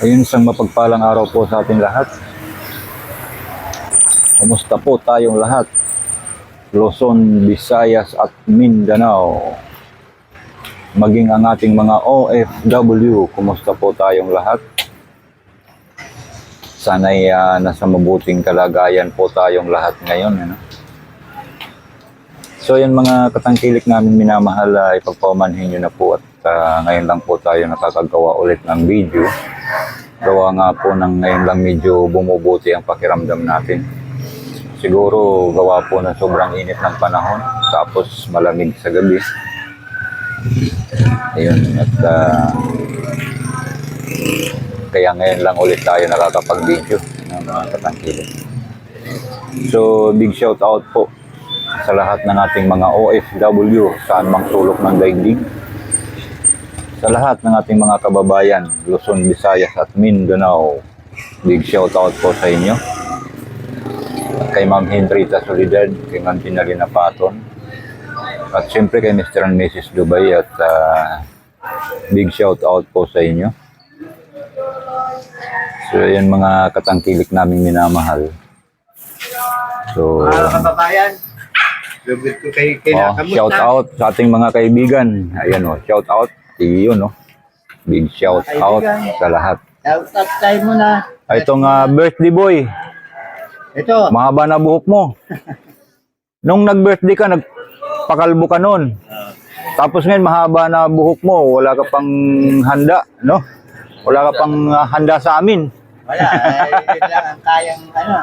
Ayun isang mapagpalang araw po sa ating lahat. Kumusta po tayong lahat? Luzon, Visayas at Mindanao. Maging ang ating mga OFW, kumusta po tayong lahat? Sana'y ah, nasa mabuting kalagayan po tayong lahat ngayon. Ano? So yan mga katangkilik namin minamahal, uh, ipagpamanhin nyo na po at ah, ngayon lang po tayo nakakagawa ulit ng video. Gawa nga po ng ngayon lang medyo bumubuti ang pakiramdam natin. Siguro gawa po ng sobrang init ng panahon, tapos malamig sa gabi. Ayun, at ah, kaya ngayon lang ulit tayo nakakapag-video ng mga katangkilik. So, big shout out po sa lahat ng ating mga OFW saan mang sulok ng daigdig. Sa lahat ng ating mga kababayan, Luzon, Visayas at Mindanao, big shout out po sa inyo. At kay Ma'am Henrita Solidad, kay Ma'am Tinalina Paton, at siyempre kay Mr. and Mrs. Dubai at ah, big shout out po sa inyo. So, yan mga katangkilik naming minamahal. So, Mga kababayan, lubid ko kay Oh, kinakamusta. shout out sa ating mga kaibigan. Ayan oh, shout out. Iyon oh. Big shout out sa lahat. Shout out tayo muna. Ay, Itong ah, birthday boy, Ito, mahaba na buhok mo. Nung nag-birthday ka, nagpakalbo ka noon. Tapos ngayon, mahaba na buhok mo. Wala ka pang handa, no? Wala ka pang ah, handa sa amin. wala. Ay, yun lang ang kayang ano.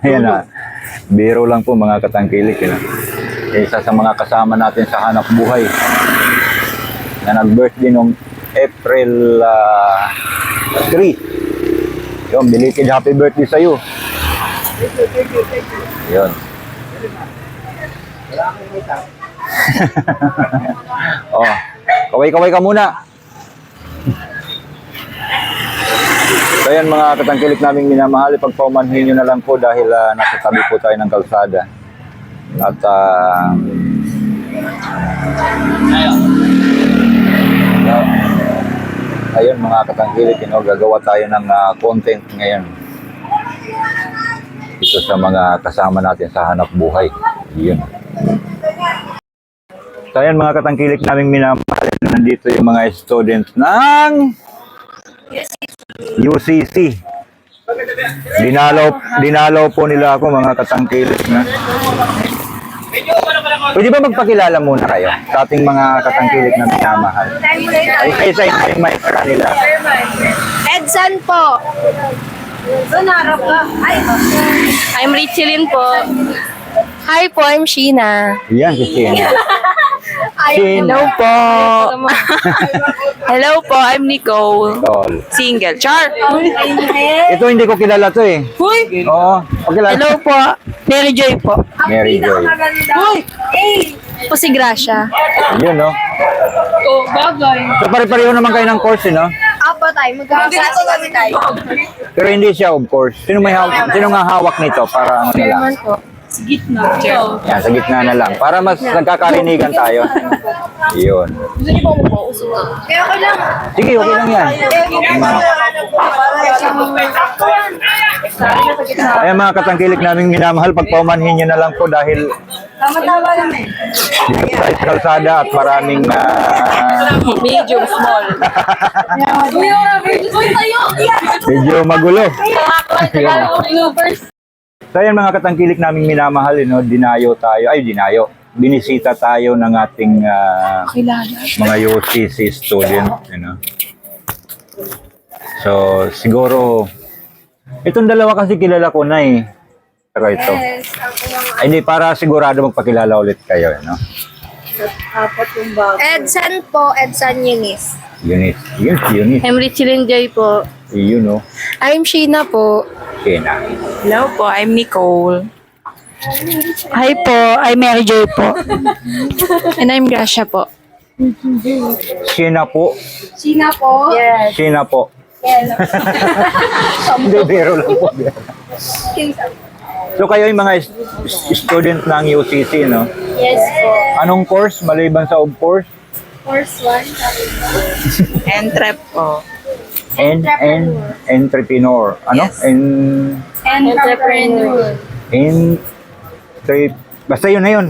Ayan na. Biro lang po mga katangkilik. Yun, ah. Isa sa mga kasama natin sa hanap buhay na nag-birthday nung April ah, 3. Yun, belated happy birthday. Yun. Wala akong makeup. Oh, kaway-kaway ka muna. So yan mga katangkilik naming minamahal, ipagpaumanhin nyo na lang po dahil ah, nasa tabi po tayo ng kalsada. At ah, ayun mga katangkilik, you know, gagawa tayo ng ah, content ngayon. Ito sa mga kasama natin sa hanap buhay. Yun. So ayan mga katangkilik naming minamahal. Nandito yung mga students ng UCC. Dinalaw, dinalaw po nila ako mga katangkilik na. Pwede ba magpakilala muna kayo sa ating mga katangkilik na minamahal? Ay, ay, sa inyo may kanila. Edsan po. I'm Richelyn po. Hi po, I'm Sheena. Yan si Shena. Hello po. Hello po, I'm Nicole. Tol. Single. Char. Ito hindi ko kilala to eh. Huy. Oo, pakilala. Hello po. Mary Joy po. Mary Joy. Huy. Po si Gracia. Yun no. Oh, bagay. So pare-pareho naman kayo ng course eh, no? Apa tayo? Magkakasama kami tayo. Pero hindi siya of course. Sino may hawak, sino nga hawak nito para ano po. Sa gitna. Ciao. Yan, sa gitna na lang. Para mas nagkakarinigan tayo. Yun. Gusto niyo po mo po? Usok ka. Kaya ko lang. Sige, okay lang yan. Ayan mga katangkilik naming minamahal, pagpaumanhin nyo na lang po dahil Tama-tama dito tayo sa kalsada at maraming ah, Medium, small. Uy, Uy, tayo! medyo magulo. So ayan mga katangkilik naming minamahal, you know, dinayo tayo, ay dinayo, binisita tayo ng ating Kilala. mga UCC student, you know. So, siguro, itong dalawa kasi kilala ko na eh. Pero ito. Ay, hindi, para sigurado magpakilala ulit kayo, you know. Edsan po, Edsan Yunis. Unit. Yun, unit. I'm Richelyn Joy po. You know. I'm Sheena po. Kena. Hello po, I'm Nicole. Hi po, I'm Mary Joy po. And I'm Gracia po. Sina po. Sheena po? Yes. Sina po. Hindi, biro lang po. So kayo yung mga student ng UCC, no? Yes po. Anong course maliban sa of course? Course 1. Entrep po. En, en, entrepreneur. Ano? Yes. En, Entrepreneur. en, trip. Basta yun na yun.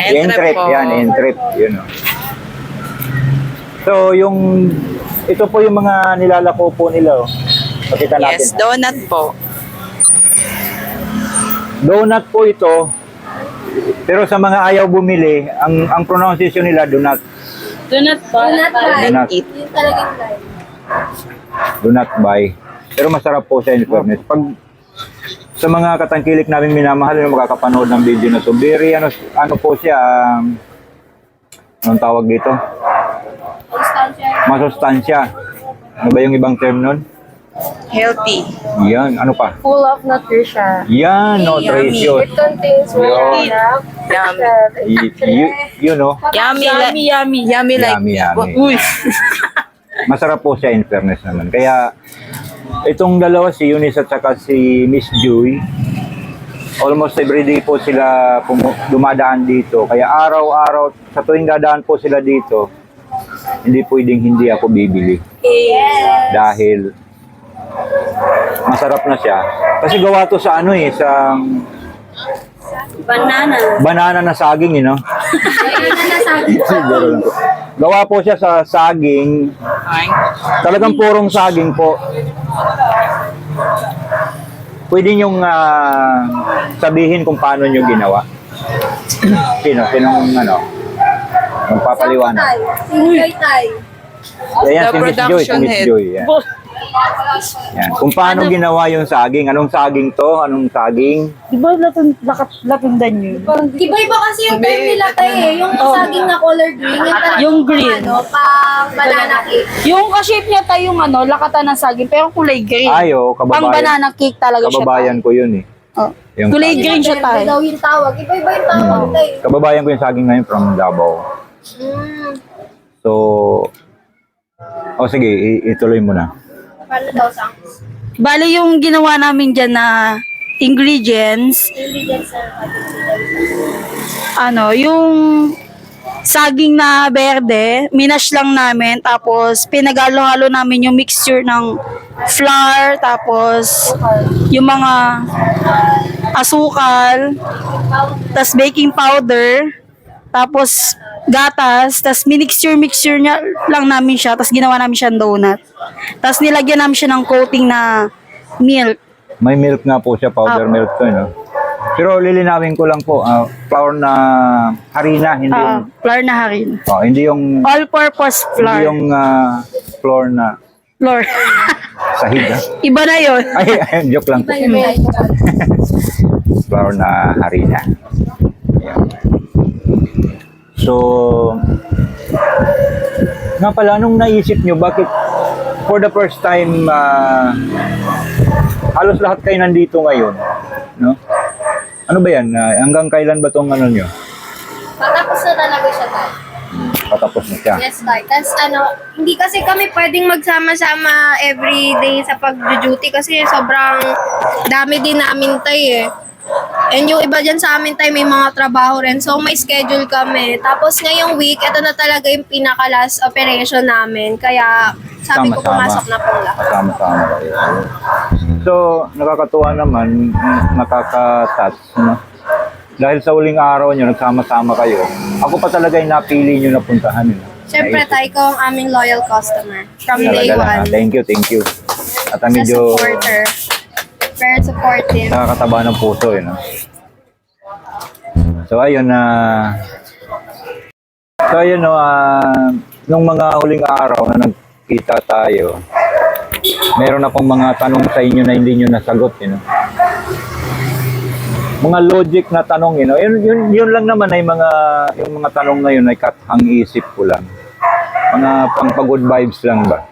Entrep, po. yan, entrep. Yun. oh. So, yung, ito po yung mga nilalako po nila. Oh. Pakita natin. Yes, donut po. Donut po ito. Pero sa mga ayaw bumili, ang ang pronunciation nila donut. Donut po. Donut Donut. Eat. Yung talagang guy. Do not buy. Pero masarap po sa in fairness. Pag sa mga katangkilik namin minamahal na makakapanood ng video na to, very ano, ano po siya, um, anong tawag dito? Constancia. Masustansya. Ano ba yung ibang term nun? Healthy. Yan, ano pa? Full of nutrition. Yan, nutritious. It contains milk, Yummy. You, you know, Yummy. Yummy, yummy. Yummy like Yummy, yummy. Uy. masarap po siya in fairness naman. Kaya, itong dalawa, si Eunice at saka si Miss Joy, almost everyday po sila pumu- dumadaan dito. Kaya araw-araw, sa tuwing dadaan po sila dito, hindi pwedeng hindi ako bibili. Dahil masarap na siya. Kasi gawa to sa ano eh, sa banana. banana na saging, you know? Siguro lang po. Gawa po siya sa saging. Talagang purong saging po. Pwede niyong ah, sabihin kung paano niyo ginawa. Sino? Sinong ano? Magpapaliwanag. Sinigay tay. Ayan, si Miss Joy. Si production Miss head. Joy. Yan. Yan. Kung paano ginawa yung saging. Anong saging to? Anong saging? Di ba laking, laking yun? Iba-iba kasi yung term nila tay eh. Yung saging na color green. Yung, talagang Yung green. Ano, pang banana cake. Yung ka-shape niya tayo yung ano, lakatan ng saging, pero kulay green. Ayo, Pang kababayan. banana cake talaga siya. Kababayan ko yun eh. tayo. Oh. Yung Kulay saging. green siya Iba tayo. daw yung tawag. Iba-iba yung tawag Hmm. tay. Kababayan ko yung saging ngayon from Davao. Mm. So, oh sige, i- ituloy mo na. Paano daw sa Bali yung ginawa namin dyan na ingredients, ingredients na ano, yung saging na berde, minash lang namin, tapos pinagalo-halo namin yung mixture ng flour, tapos yung mga asukal, tapos baking powder, tapos gatas, tapos minixture-mixture niya lang namin siya, tapos ginawa namin siyang donut. Tapos nilagyan namin siya ng coating na milk. May milk nga po siya, powder Apo. milk to, no? Pero lilinawin ko lang po, ah, flour na harina, hindi Ah, yung, flour na harin. oh, hindi yung, All-purpose hindi flour. yung ah, flour na Flour. sahig, ah. Iba na yun. Ay, ay, joke lang po. Flour na harina. Ayan. So, nga pala, anong naisip nyo, bakit for the first time, ah, halos lahat kayo nandito ngayon, no? Ano ba yan? Ah, hanggang kailan ba tong ano nyo? Patapos na talaga siya tay. Patapos na siya. Yes, tay. Tapos ano, hindi kasi kami pwedeng magsama-sama every day sa pag-duty kasi sobrang dami din namin tay eh. And yung iba dyan sa amin tay may mga trabaho rin. So may schedule kami. Tapos ngayong week, ito na talaga yung pinaka-last operation namin. Kaya sabi ko Sama-sama. pumasok na pong lahat. Kasama-sama kayo. So, nakakatuwa naman, nakaka-touch, no? Dahil sa uling araw nyo, nagsama-sama kayo. Ako pa talaga yung napili nyo na puntahan. Yun. Siyempre tay ko ang aming loyal customer. From day Talaga ah. one. Thank you, thank you. At ang medyo supporter. Very supportive. nakakataba ng puso, eh, no? So, ayun na... so, ayun, no, ah, nung mga huling araw na nagkita tayo, meron akong mga tanong sa inyo na hindi nyo nasagot, you know? Mga logic na tanong, you know? Yun, yun, yun lang naman ay mga, yung mga tanong na yun ay kat ang isip ko lang. Mga pang good vibes lang ba?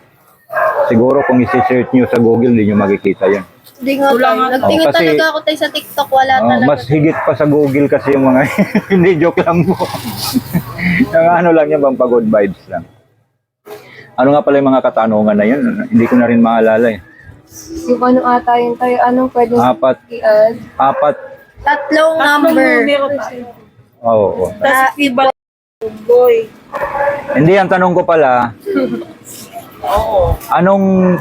Siguro kung isi-search nyo sa Google, hindi nyo makikita yun. Hindi nga tayo. Nagtingin Oh, kasi- talaga ako tayo sa TikTok. Wala Oh, talaga. mas higit pa sa Google kasi yung mga hindi joke lang po. yung ano lang yan, bang good vibes lang. Ano nga pala yung mga katanungan na yun? Hindi ko na rin maalala eh. Yung ano ata yun tayo, anong pwede Apat, i-add? apat, Tatlong number. oo. oo. Tapos iba. Boy. Hindi, ang tanong ko pala, Anong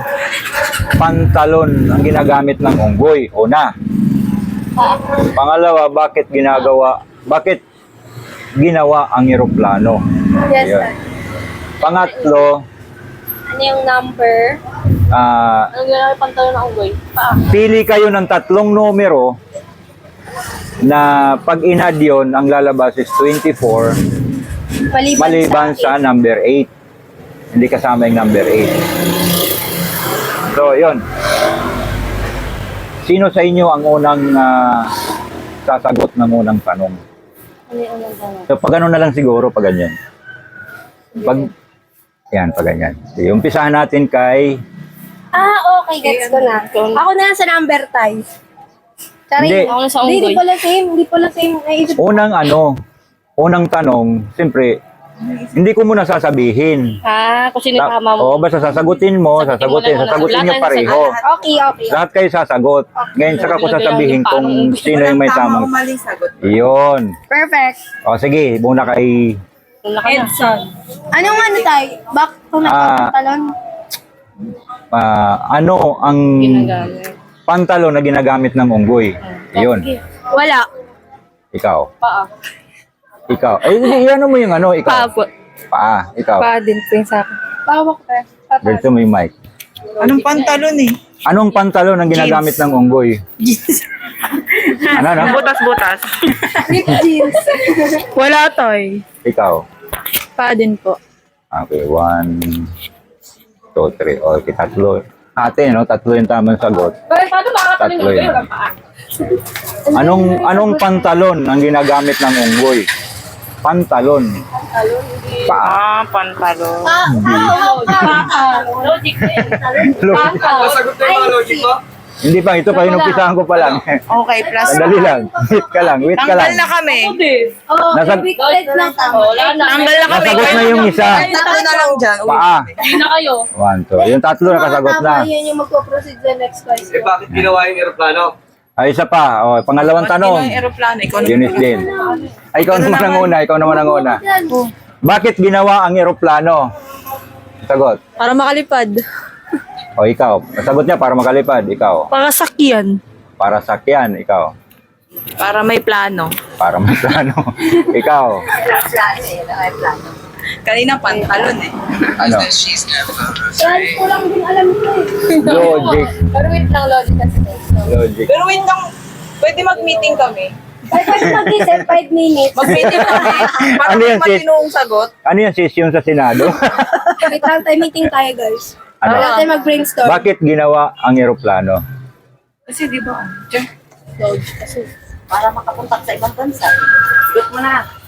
pantalon ang ginagamit ng unggoy? Una. Pangalawa, bakit ginagawa, bakit ginawa ang eroplano? Yes, sir. Pangatlo, Ano yung number? ah, Ano yung pantalon ng unggoy? Pa. pili kayo ng tatlong numero na pag inad yun, ang lalabas is 24 Maliban, maliban sa number 8. Hindi kasama yung number 8. So, yun. Sino sa inyo ang unang ah, sasagot ng unang tanong? Ano yung unang tanong? So, pag ano na lang siguro, pag ganyan. Pag, yan, pag ganyan. Sige, umpisahan natin kay, Ah, okay. Gets ko na. Ako na sa number. Sorry. Hindi. Ako na sa Hindi, unggoy. di pala same. Hindi pala same. Naisip ko. unang ano, unang tanong, siyempre, hindi ko muna sasabihin. Ah, kung sino Ta- tama mo. Oo, basta sasagutin mo, Sagutin mo sasagutin, lang muna. sasagutin Lahat nyo tayo pareho. Okay, okay. Lahat kayo sasagot. Ngayon, saka ko sasabihin kung sino yung may tamang. Iyon. Perfect. O, sige, muna kay, Wala ka na. Anong ano tayo? Back to na Ah. pantalon? ah, ano ang Ginagamit. pantalon na ginagamit ng unggoy? Iyon. Wala. Ikaw. Paa. Ikaw. Eh, ano mo yung ano, ikaw. Paa po. Paa. Ikaw. Paa din po yung sa akin. Pawak ka. Pataas. Dito mo yung mic. Anong pantalon eh? Anong pantalon ang ginagamit ng unggoy? ano, ano? Butas-butas. Rip jeans. Wala toy. Ikaw. Paa din po. Okay, one, two, three. Okay, tatlo. Ate, no? Tatlo yung tamang sagot. Pero paano makakataling Tatlo unggoy? yun. Walang paa. Anong anong pantalon ang ginagamit ng unggoy? Pantalon. Paa. Ah, pantalon. Ah, ah, ah. Logic na yun. Logic. Masagot na yung mga logic? Hindi pa, ito pa yung umpisahan ko pa lang. Okay, plus Sandali lang. Wait ka lang, wait ka Tanggal lang. na kami. Oh, evicted na tama. Wala na. Tanggal na kami. Nasagot na yung isa. Tatlo na lang dyan. Paa. Hindi na kayo. One, two. Yung tatlo nakasagot na. Tama, yun yung magpo-proceed sa next question. Eh, bakit ginawa yung aeroplano? Ay, isa pa. O, pangalawang tanong. yun ang aeroplano? Ikaw na Eunice din. Ay, ikaw naman ang una. Ikaw naman ang una. Bakit ginawa ang eroplano? Sagot. Para makalipad. O, ikaw. Sagot niya para makalipad. Ikaw. Para sakyan. Para sakyan. Ikaw. Para may plano. Para may plano. ikaw. Kanina pantalon eh. Ano? Yan, ko lang din alam ko eh. Logic. Pero wait lang, logic kasi. Logic. Pero wait lang, pwede mag-meeting kami. Ay, pwede mag-isip 5 minutes. Mag-meeting kami. Para Ano yan, matinong sagot. Ano yung session sa Senado? Wait lang tayo, meeting tayo guys. Ano? Para tayo mag-brainstorm. Bakit ginawa ang eroplano? Kasi di ba? Diyan. Para makapunta sa ibang bansa. Look mo na.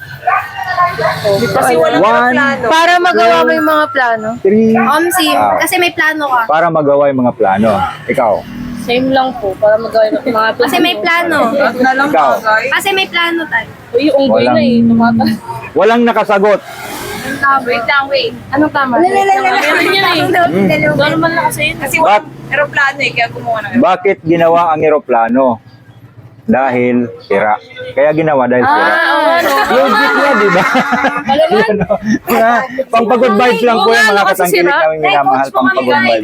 Kasi walang One. plano. Para magawa mo yung mga plano. Three. Omsi, Ah. kasi may plano ka. Para magawa yung mga plano. Ikaw. Same lang po. Para magawa yung mga plano. Kasi may plano. At na lang Ikaw. bagay. Kasi may plano tayo. Uy, unggoy Walang- na eh. Tumata. Walang nakasagot. Wait lang, wait. Anong tama? Meron yun eh. Normal na kasi yun. Kasi Bak- walang aeroplano eh, kaya gumawa ng aeroplano. Bakit ginawa ang eroplano? Dahil sira. Kaya ginawa dahil sira. Ah? Logic na, di ba? ano? Mga Pang-pagod vibes lang po yung mga katangkilik namin minamahal. Pang-pagod vibes.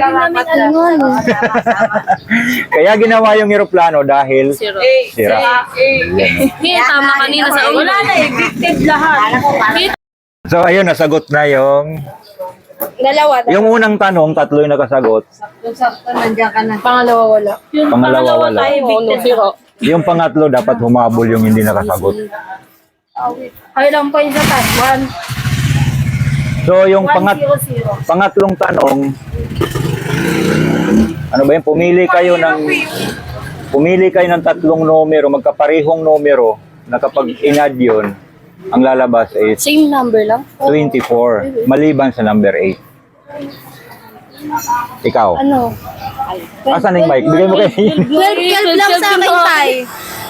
Kaya ginawa yung eroplano dahil. Eh, sira. Hindi, tama kanina sa unggoy. Wala na, evicted lahat. So ayun, nasagot na yung... Dalawa. Yung unang tanong, tatlo yung nakasagot. Pangalawa wala. Yung Pangalawa wala. tayo, evicted. Yung pangatlo, dapat humabol yung hindi nakasagot. Ay lang po yung sa tayo. One, So yung pangat zero, zero. pangatlong tanong, ano ba yun? Pumili kayo ng pumili kayo ng tatlong numero, magkaparehong numero na kapag inad yun, ang lalabas is Same number lang. 24, maliban sa number 8. Ikaw. Ano? Asan yung mic? Bigay mo kay 12, 12 lang sa akin tayo.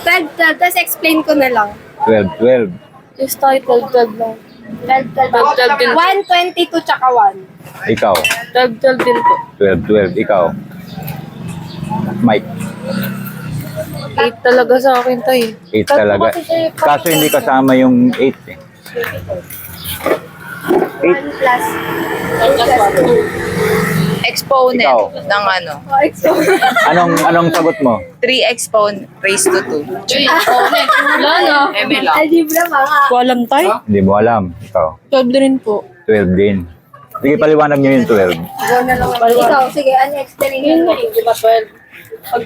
12, 12. Tapos explain ko na lang. 12, 12. Yes, tayo 12, 12 lang. 12, 12. 12, 12 din. 1, 22, tsaka 1. Ikaw. 12, 12 din po. 12, 12. Ikaw. Mike. 8 talaga sa akin tayo. 8 talaga. Kaso hindi kasama yung 8 eh. 1 plus 1 plus 1. Exponent Ikaw. ng ano. Anong anong sagot mo? 3 exponent raised to 2. Wala na. ML lang. Algebra mga. Walang tayo. Hindi mo alam. Ikaw. 12 rin po. 12 din. Sige, paliwanag niyo yung 12. Ikaw, sige, ano explanation mo? Di ba 12? Pag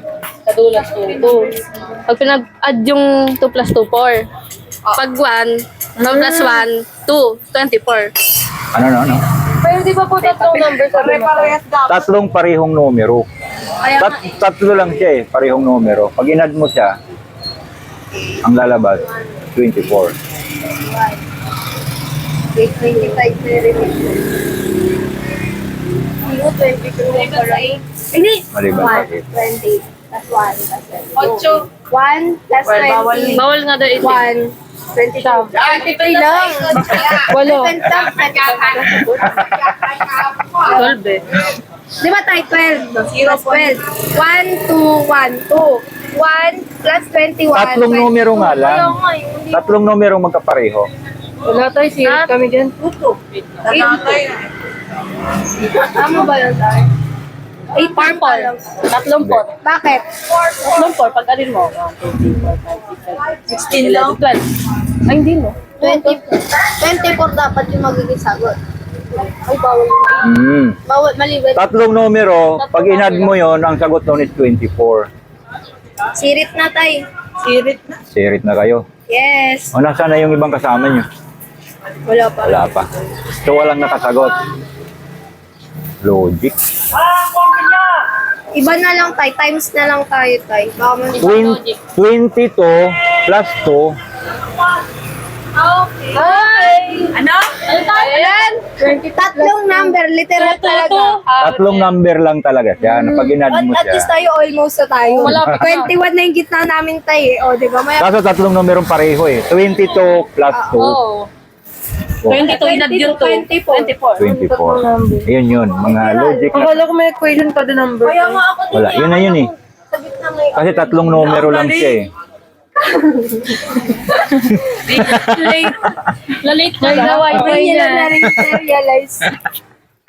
kadulas 2, 2. Pag pinag-add yung 2 plus 2, 4. Pag 1, 2 plus 1, 2, 24. Ano, ano, ano? Pero di ba po tatlong number sabi mo? Tatlong parehong numero. Tat tatlo lang siya eh, parehong numero. Pag inad mo siya, ang lalabas, 24. Wait, 25 na rin. Ano, 22 pa rin? Hindi. Mali ba? 1, 20, plus 1, plus 8. 1 plus Well, bawal 20. Bawal nga daw 18. 1, 22. 23 lang. Walo. 20 lang. 12 eh. Di ba tayo 12? Plus 12. 1, 2, 1, 2. 1 plus 21. Tatlong numero nga lang. Hindi. Tatlong numero magkapareho. Wala tayo, serious kami dyan. Tama ba yun tayo? 8 Purple. Tatlong pot. Bakit? Tatlong pot. Pag alin mo? 16 lang. 12. Ay, hindi no. 20, 24 dapat yung magiging sagot. Ay, bawal yun. Hmm. Bawal, mali ba? Tatlong numero, pag inad mo yon ang sagot nun is 24. Sirit na tayo. Sirit na. Sirit na kayo. Yes. O nasaan na yung ibang kasama nyo? Wala pa. Wala pa. So walang nakasagot. Logic. Iba na lang tayo. Times na lang tayo tayo. Baka man. 20, 22 plus 2. Ano? Ayan! Tatlong number, literal talaga. Tatlong number lang talaga siya. na Pag inad At, mo at least siya. tayo almost na tayo. Wala pa. 21 na yung gitna namin tayo eh. O, di ba? May Kaso tatlong numerong pareho eh. 22 plus 2. Oo. 22 inad yun to. 24. 24. Yun yun. Mga logic. Akala ko may equation pa the number. Kaya nga ako din. Wala. Yun na yun eh. Kasi tatlong numero lang siya eh. Late. Lalate na wifi Hindi lang na rin realize.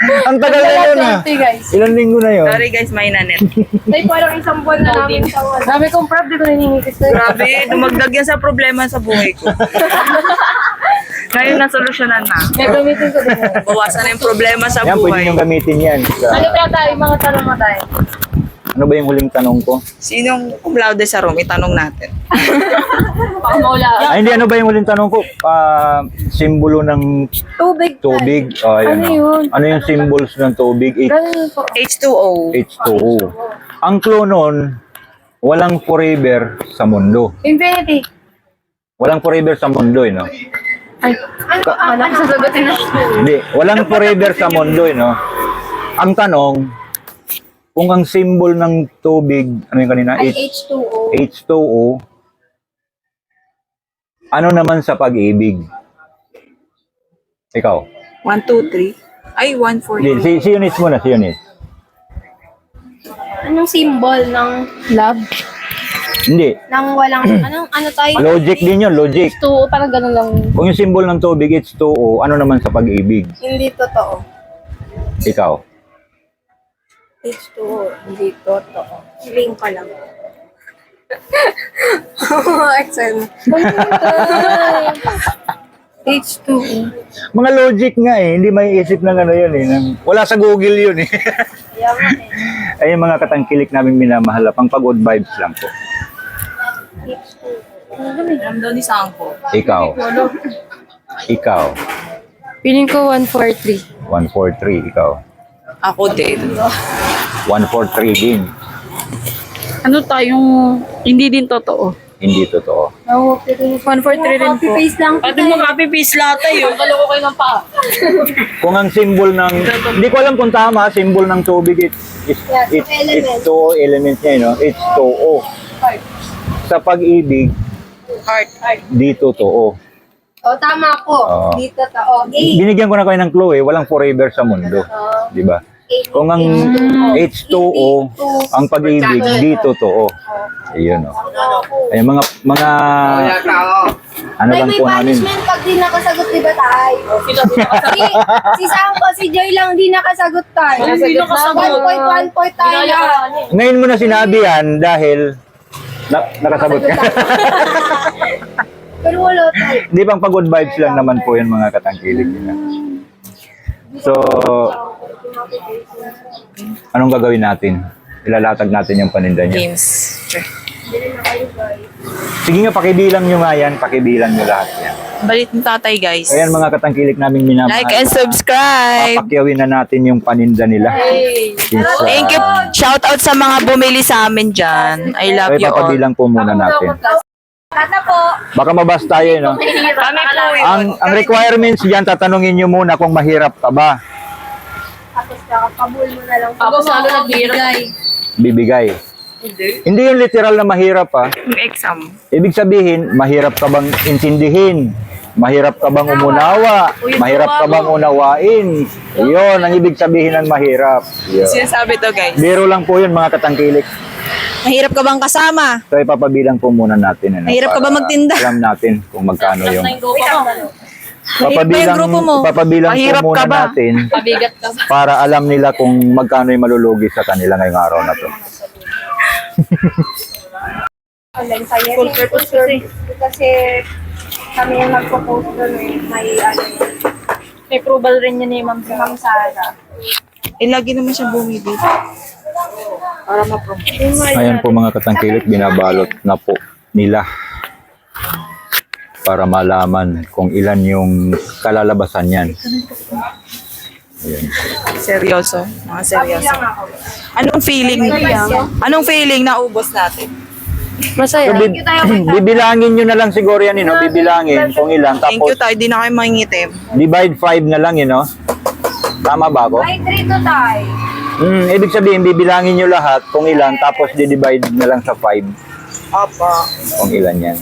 Ang tagal na yun ah. guys. Ilang linggo na yun. Sorry guys, may nanet. Tayo parang isang buwan na namin sa wala. Dami kong prop, di ko naningikis na. Grabe, dumagdag yan sa problema sa buhay ko. Ngayon na solusyonan na. Gagamitin ko din. Bawasan na yung problema sa Yan, pwede buhay. nyo gamitin yan. Sa- Ano kaya tayo, mga tanong mo tayo? ano ba yung huling tanong ko? Sinong cum laude sa room? Itanong natin. Baka maula. Ah, hindi, ano ba yung huling tanong ko? Ah, simbolo ng Tubig. tubig. Oh, ano yun? Ano yung symbols ng tubig? H- Ganun po. H2O. H2O. Ang clue nun, walang forever sa mundo. Infinity. Walang forever sa mundo, eh, no? Ay, wala ko sasagutin na. Hindi, walang forever sa mundo, eh, no? Ang tanong, kung ang symbol ng tubig, ano yung kanina? Ay, H- H2O. H2O, ano naman sa pag-ibig? Ikaw. 1, 2, 3. Ay, 1, 4. Hindi, si, si Eunice muna, si Eunice. Anong symbol ng Love. Hindi. ng walang anong ano tayo? Logic din yun, logic. To, parang ganun lang. Kung yung symbol ng tubig, H2O, ano naman sa pag-ibig? Hindi totoo. Ikaw. H2O, hindi totoo. Link pa lang. Excel. H2O. Mga logic nga eh, hindi may isip ng ano yun eh. ng- wala sa Google yun eh. Yaman eh. Ay yung mga katangkilik namin minamahal, pang pag-good vibes lang po. Alam daw ni Sampo. Ikaw. Ikaw. Feeling ko 143. 143, ikaw. Ako din. 143 din. Ano tayong hindi din totoo? Hindi totoo. 143 rin po. Copy-paste lang. Pati mo copy-paste lahat tayo. Pagkalo ko kayo ng paa. Kung ang symbol ng, hindi ko alam kung tama, symbol ng tubig is, is, Yeah, is, element. H2O, element niya, no? H2O. Sa pag-ibig, Heart. di totoo. O, tama ko. Oo. Hindi totoo. A. Binigyan ko na kayo ng clue eh, walang forever sa mundo. Di ba? Kung ang H2O, ang pag-ibig, di totoo. Ayun, oh. Ay, mga, mga, Ano Tay, bang may po namin? punishment pag di nakasagot, di ba, Tay? Sila di nakasagot. si, si Sampo, si Joy lang di nakasagot, Tay. Hindi nakasagot. One point, one point tayo. Ngayon mo na sinabi yan dahil na, nakasagot ka. Pero wala, Tay. Di bang pagod vibes lang naman po yan mga katangkilik nila. So, anong gagawin natin? Ilalatag natin yung paninda niya. Games. Sure. Sige nga, pakibilang nyo nga yan. Pakibilang nyo lahat yan. Balit ng tatay, guys. Ayan mga katangkilik namin minamahal. Like and subscribe. Papakyawin na natin yung paninda nila. Since, uh, Thank you. Shout out sa mga bumili sa amin dyan. I love Okay, you all. papabilang po muna natin. Baka mabas tayo, no? Kami po yun. Ang, ang requirements diyan tatanungin nyo muna kung mahirap ka ba. Tapos kakapabul mo na lang. Tapos lalo nagbibigay. Bibigay. Hindi yung literal na mahirap, ha? Yung exam. Ibig sabihin, mahirap ka bang intindihin? Mahirap ka bang umunawa? Mahirap ka bang unawain? Yun, ang ibig sabihin ng mahirap. Yun. Sinasabi to, guys. Biro lang po yun, mga katangkilik. Mahirap ka bang kasama? So, ipapabilang po muna natin. Ano, Mahirap ka ba para magtinda? Alam natin kung magkano yung... Papabilang, grupo mo? papabilang Mahirap po ka muna ba? natin Pabigat ka. para alam nila kung magkano yung malulugi sa kanila ngayong araw na to. Full purpose kasi. Kasi kami yung nagpo-post doon eh. May ano yun. May approval rin yun ni Ma'am Si Ma'am Sara. Eh, lagi naman siya bumili. Para ma-promote. Ayan po mga katangkilik, binabalot na po nila para malaman kung ilan yung kalalabasan yan. Ayan. Seryoso. Mga seryoso. Anong feeling? Anong feeling na ubos natin? Masaya. So, bib- bibilangin nyo na lang siguro yan, you know? bibilangin kung ilan. Thank you Tapos tayo. Di na kayo mangingitim. divide 5 na lang, you know? Tama ba ako? Ay, trito tayo. Hmm, ibig sabihin, bibilangin nyo lahat kung ilan, tapos di-divide na lang sa 5 Opo. kung ilan yan.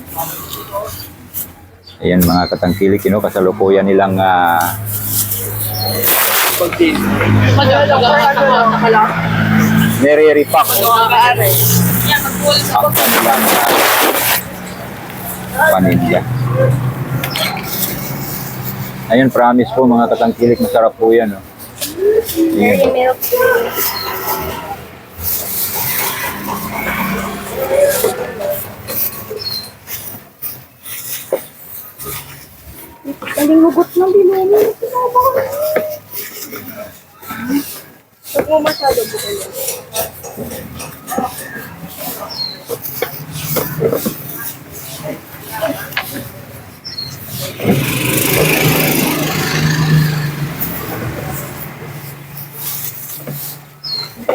Ayan mga katangkilik, you know, kasalukuyan nilang ah, nire-repack ang kanilang paninda. Ayun, promise po mga katangkilik, masarap po yan. Oh. Ayan. Milk. Nalimugot ng bilhin. Huwag mo masyado bukayo.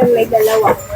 May dalawa.